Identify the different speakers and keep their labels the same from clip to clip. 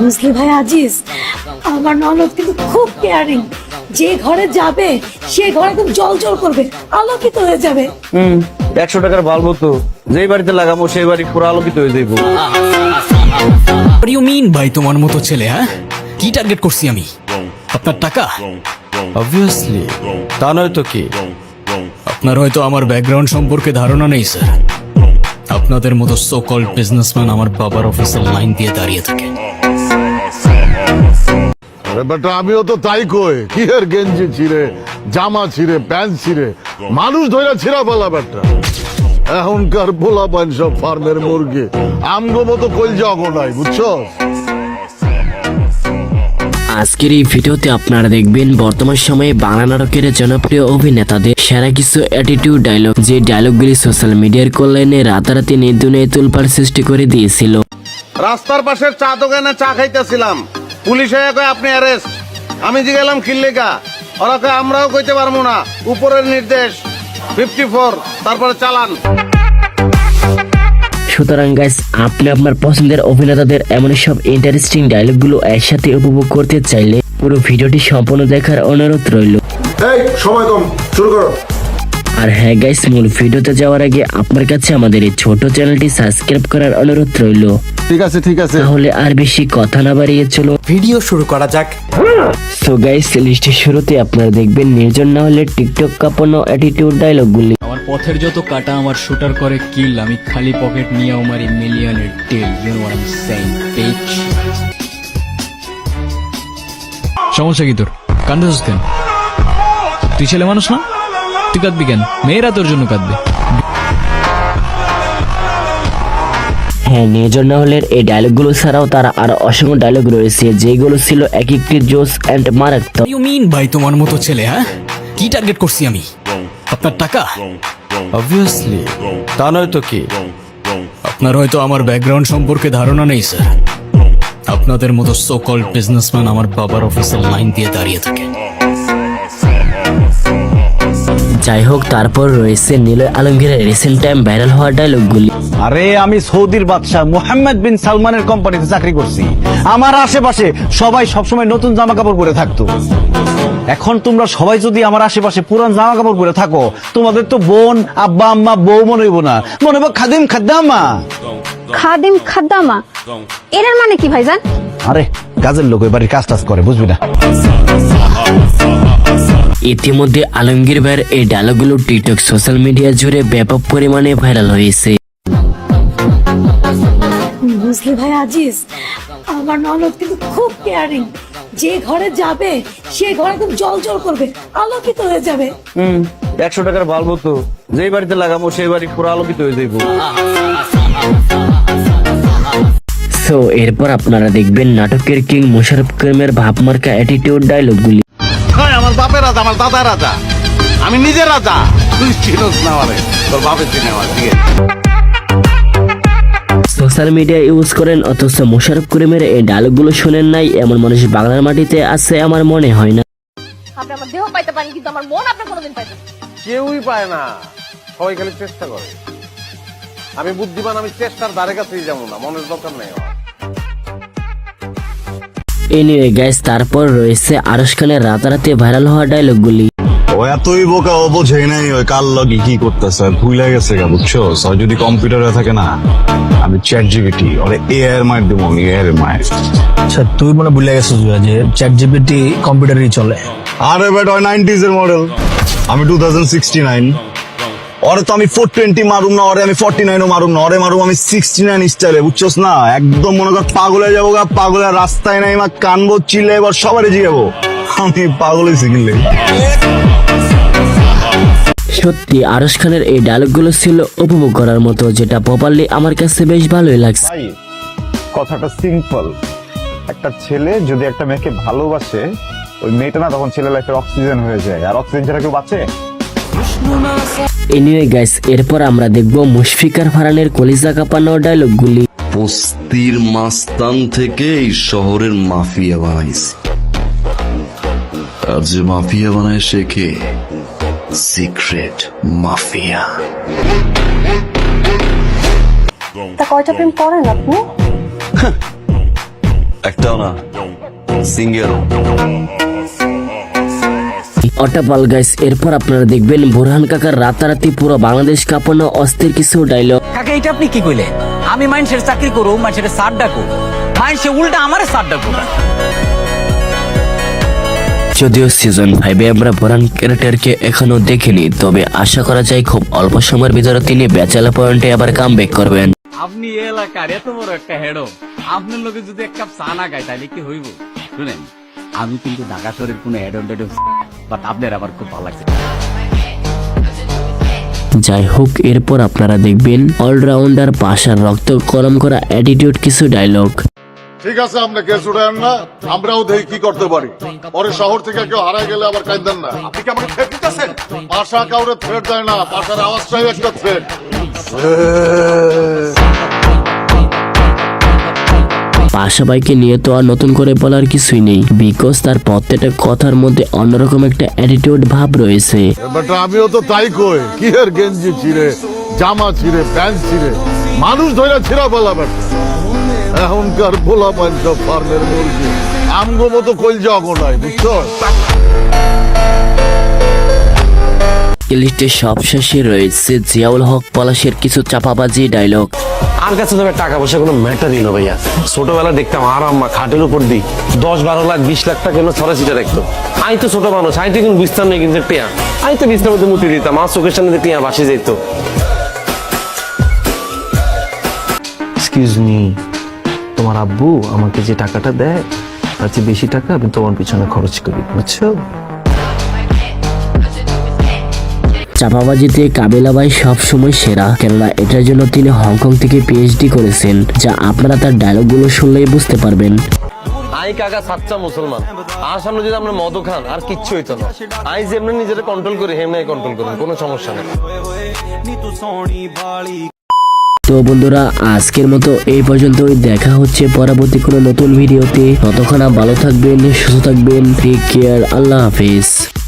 Speaker 1: বুঝলি ভাই আজিজ আমার ননদ কিন্তু খুব কেয়ারিং যে ঘরে যাবে সে ঘরে একদম জল জল করবে আলোকিত হয়ে যাবে।
Speaker 2: হুম একশো টাকার ভালো তো যেই বাড়িতে লাগাবো সেই বাড়ি পুরো আলোকিত হয়ে যাইবো।
Speaker 3: ইউ মিন ভাই তোমার মতো ছেলে হ্যাঁ? কি টার্গেট করছি আমি? আপনার টাকা?
Speaker 2: অবভিয়াসলি তা নয় তো কি?
Speaker 3: আপনার হয়তো আমার ব্যাকগ্রাউন্ড সম্পর্কে ধারণা নেই স্যার আপনাদের মতো সো কল বিজনেসম্যান আমার বাবার অফিসের লাইন দিয়ে দাঁড়িয়ে থাকে।
Speaker 4: আরে বেটা আমিও তো তাই কই। কি এর গেঞ্জি ছিঁড়ে, জামা ছিঁড়ে, প্যান্ট ছিঁড়ে? মানুষ ধরে ছিঁড়া বলা বেটা এখনকার পোলা পান সব ফার্মের মুরগি। আমগো মতো কলজা নাই বুঝছ
Speaker 5: আজকের এই ভিডিওতে আপনারা দেখবেন বর্তমান সময়ে বাংলা নাটকের জনপ্রিয় অভিনেতাদের সেরা কিছু অ্যাটিটিউড ডায়লগ যে ডায়লগগুলি সোশ্যাল মিডিয়ার কল্যাণে রাতারাতি নির্দুনে তুলপার সৃষ্টি করে দিয়েছিল।
Speaker 6: রাস্তার পাশের চা দোকানে চা খাইতেছিলাম। পুলিশ হয়ে কয়, আপনি অ্যারেস্ট আমি জিগেলাম খিল্লিকা ওরা কয়, আমরাও কইতে পারব না। উপরের নির্দেশ ফিফটি ফোর তারপরে চালান।
Speaker 5: সুতরাং গাইস আপনি আপনার পছন্দের অভিনেতাদের এমন সব ইন্টারেস্টিং ডায়লগগুলো একসাথে উপভোগ করতে চাইলে পুরো ভিডিওটি সম্পূর্ণ দেখার অনুরোধ রইল।
Speaker 7: এই সময় কম শুরু করো।
Speaker 5: আর হ্যাঁ গাইস মূল ভিডিওতে যাওয়ার আগে আপনার কাছে আমাদের এই ছোট চ্যানেলটি সাবস্ক্রাইব করার অনুরোধ রইল।
Speaker 4: ঠিক আছে ঠিক আছে।
Speaker 5: তাহলে আর বেশি কথা না বাড়িয়ে চলো।
Speaker 8: ভিডিও শুরু করা যাক।
Speaker 5: সো গাইস লিস্টের শুরুতে আপনারা দেখবেন নির্জন না হলে টিকটক কাঁপানো অ্যাটিটিউড ডায়লগগুলি
Speaker 3: আমার পথের যত কাটা, আমার শুটার করে কিল আমি খালি পকেট নিয়ে আমার মিলিয়নের tell you know I saying bitch সমস্যা কি তোর? কান্দাস কেন? তুই ছেলে মানুষ না? তুই কাঁদবি কেন? মেয়েরা তোর জন্য কাঁদবে।
Speaker 5: হ্যাঁ নির্জন না হলে এই ডায়লগগুলো ছাড়াও তারা আরও অসংখ্য ডায়লগ রয়েছে যেগুলো ছিল এক একটি জোস অ্যান্ড মারাত্মক
Speaker 3: ইউ মিন ভাই তোমার মতো ছেলে হ্যাঁ? কি টার্গেট করছি আমি? আপনার টাকা?
Speaker 2: অবভিয়াসলি তা নয় তো কি?
Speaker 3: আপনার হয়তো আমার ব্যাকগ্রাউন্ড সম্পর্কে ধারণা নেই স্যার আপনাদের মতো সো কল বিজনেসম্যান আমার বাবার অফিসের লাইন দিয়ে দাঁড়িয়ে থাকে।
Speaker 5: যাই হোক তারপর রয়েছে নীলয় আলমগীরের রিসেন্ট টাইম ভাইরাল হওয়া ডায়লগগুলি
Speaker 9: আরে আমি সৌদির বাদশাহ মোহাম্মদ বিন সালমানের কোম্পানিতে চাকরি করছি। আমার আশেপাশে সবাই সবসময় নতুন জামা কাপড় পরে থাকতো। এখন তোমরা সবাই যদি আমার আশেপাশে পুরান জামা কাপড় পরে থাকো তোমাদের তো বোন আব্বা আম্মা বউ মনে হইব না। মনে হইব খাদিম খাদ্দাম্মা
Speaker 10: খাদিম খাদ্দামা? এটার মানে কি ভাইজান?
Speaker 9: আরে কাজের লোক বাড়ির কাজ টাজ করে বুঝবি না।
Speaker 5: ইতিমধ্যে আলমগীর ভাইয়ের এই ডায়লগগুলো টিকটক সোশ্যাল মিডিয়া জুড়ে ব্যাপক পরিমাণে ভাইরাল হয়েছে।
Speaker 1: বুঝলি ভাই আজিজ? আমার ননদ কিন্তু খুব কেয়ারিং যে ঘরে যাবে সে ঘরে একদম জল জল করবে আলোকিত হয়ে যাবে।
Speaker 2: হুম একশো টাকার ভালো তো। যেই বাড়িতে লাগাবো সেই বাড়ি পুরো আলোকিত হয়ে যাইবো।
Speaker 5: সো এরপর আপনারা দেখবেন নাটকের কিং মোশারফ করিমের ভাবমার্কা অ্যাটিটিউড ডায়লগগুলি
Speaker 6: কয় আমার বাপের রাজা আমার দাদা রাজা। আমি নিজে রাজা। তুই চিনোস না আমারে তোর বাপের চিনে আমার। ঠিক আছে
Speaker 5: সোশ্যাল মিডিয়া ইউজ করেন অথচ মোশারফ করিমের এই ডায়লগগুলো শোনেন নাই এমন মানুষ বাংলার মাটিতে আছে আমার মনে হয় না।
Speaker 10: আপনি আমার দেহ পাইতে পারেন কিন্তু আমার মন আপনি কোনোদিন পাইতে
Speaker 6: কেউই পায় না। সবাই খালি চেষ্টা করে। আমি বুদ্ধিমান আমি চেষ্টার ধারে কাছেই যাব না মনের দরকার নেই আমার।
Speaker 5: এনিওয়ে গাইস তারপর রয়েছে আরশ খানের রাতারাতি ভাইরাল হওয়া ডায়লগগুলি।
Speaker 7: ও এতই বোকা ও বোঝেই নাই ওই কাল লগে কি করতেছে ভুলে গেছে গা বুঝছ? আর যদি কম্পিউটারে থাকে না আমি চ্যাট জিবিটি ওরে এ এর মায়ের দিব আমি এ এর মায়ের
Speaker 8: আচ্ছা তুই মনে ভুলে গেছিস যে চ্যাট জিপিটি কম্পিউটারই চলে।
Speaker 7: আরে বেট ওই নাইনটিজ এর মডেল আমি টু থাউজেন্ড সিক্সটি নাইন ওরে তো আমি ফোর টোয়েন্টি মারুম না ওরে আমি ফোর্টি নাইনও মারুম না ওরে মারুম আমি সিক্সটি নাইন স্টাইলে বুঝছোস না? একদম মনে কর পাগলে যাব গা পাগলের রাস্তায় নাই মা কানবো চিলে এবার সবারই জিগাবো। আমি পাগল হয়েছি কিনলে।
Speaker 5: সত্যি আরশ খানের এই ডায়লগগুলো ছিল উপভোগ করার মতো যেটা প্রপারলি আমার কাছে বেশ ভালোই লাগছে।
Speaker 7: কথাটা সিম্পল একটা ছেলে যদি একটা মেয়েকে ভালোবাসে ওই মেয়েটা না তখন ছেলে লাইফের অক্সিজেন হয়ে যায়। আর অক্সিজেন ছাড়া কেউ বাঁচে?
Speaker 5: এনিওয়ে গাইস এরপর আমরা দেখব মুশফিকার ফারানের কলিজা কাঁপানো ডায়লগগুলি
Speaker 11: বস্তির মাস্তান থেকে এই শহরের মাফিয়া বানাইছে। আর যে মাফিয়া বানায় সে কে? Secret mafia.
Speaker 10: তা কয়টা প্রেম করেন আপনি?
Speaker 11: একটাও না সিঙ্গেল
Speaker 5: অটাপাল গাইস এরপর আপনারা দেখবেন বোরহান কাকার রাতারাতি পুরো বাংলাদেশ কাঁপানো অস্থির কিছু ডায়লগ
Speaker 9: কাকা এটা আপনি কি কইলেন? আমি মানুষের চাকরি করু মানুষের সার ডাকু মানুষে উল্টা আমারে সার ডাকু
Speaker 5: যদিও সিজন ফাইভে আমরা বোরহান ক্যারেক্টারকে এখনও দেখিনি তবে আশা করা যায় খুব অল্প সময়ের ভিতরে তিনি ব্যাচেলার পয়েন্টে আবার কাম ব্যাক করবেন।
Speaker 9: আপনি এলাকার এত বড় একটা হেডো আপনার লোকে যদি এক কাপ চা না খায় তাহলে কি হইব? শুনেন আমি কিন্তু ঢাকা শহরের কোনো হেড বাট আপনার আবার খুব ভালো লাগছে।
Speaker 5: যাই হোক এরপর আপনারা দেখবেন অলরাউন্ডার পাশার রক্ত গরম করা অ্যাটিটিউড কিছু ডায়লগ
Speaker 4: ঠিক আছে আপনি কেস উঠান না আমরাও দেখি কি করতে পারি। পরে শহর থেকে কেউ হারাই গেলে আবার কাইদেন না। আপনি কি আমাকে থ্রেট দিতেছেন? পাশা কাউরে থ্রেট দেয় না পাশার আওয়াজটাই একটা থ্রেট
Speaker 5: পাশা বাইকে নিয়ে তো আর নতুন করে বলার কিছুই নেই বিকজ তার প্রত্যেকটা কথার মধ্যে অন্যরকম একটা অ্যাটিটিউড ভাব রয়েছে।
Speaker 4: বেটা আমিও তো তাই কই কি আর গেঞ্জি ছিঁড়ে জামা ছিঁড়ে প্যান্ট ছিঁড়ে মানুষ ধরে ছিঁড়া বলা বেটা। এখনকার পোলা পান সব ফার্মের মুরগি। আমগো মতো কইল নাই বুঝছ?
Speaker 5: লিস্টে সবশেষে রয়েছে জিয়াউল হক পলাশের কিছু চাপাবাজি ডায়লগ
Speaker 2: আর কাছে তো টাকা পয়সা কোনো ম্যাটারই না ভাইয়া। ছোটবেলা দেখতাম আর আম্মা খাটের উপর দিই। দশ বারো লাখ বিশ লাখ টাকা কোনো ছড়া ছিটা দেখতো। আমি তো ছোট মানুষ আমি তো কিন্তু বুঝতাম না কিন্তু টিয়া আমি তো বিছনার মধ্যে মুতি দিতাম আমার চোখের সামনে টিয়া বাসে যেত
Speaker 8: এক্সকিউজ মি তোমার আব্বু আমাকে যে টাকাটা দেয় তার চেয়ে বেশি টাকা আমি তোমার পিছনে খরচ করি বুঝছ?
Speaker 5: চাপাবাজিতে কাবিলা ভাই সবসময় সেরা কেননা এটার জন্য তিনি হংকং থেকে পিএইচডি করেছেন যা আপনারা তার ডায়লগগুলো শুনলেই বুঝতে পারবেন।
Speaker 2: আই কাকা সাচ্চা মুসলমান। আর সামনে যদি আমরা মদ খান আর কিচ্ছু হইতো না। আই যেমনি নিজেরা কন্ট্রোল করি হেমনি কন্ট্রোল করুন কোনো সমস্যা নেই।
Speaker 5: তো বন্ধুরা আজকের মতো এই পর্যন্তই দেখা হচ্ছে পরবর্তী কোনো নতুন ভিডিওতে ততক্ষণ ভালো থাকবেন সুস্থ থাকবেন টেক কেয়ার আল্লাহ হাফিজ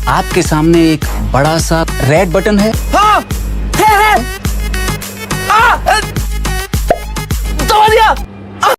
Speaker 9: आपके सामने एक बड़ा सा रेड बटन है
Speaker 1: দৌড়িয়া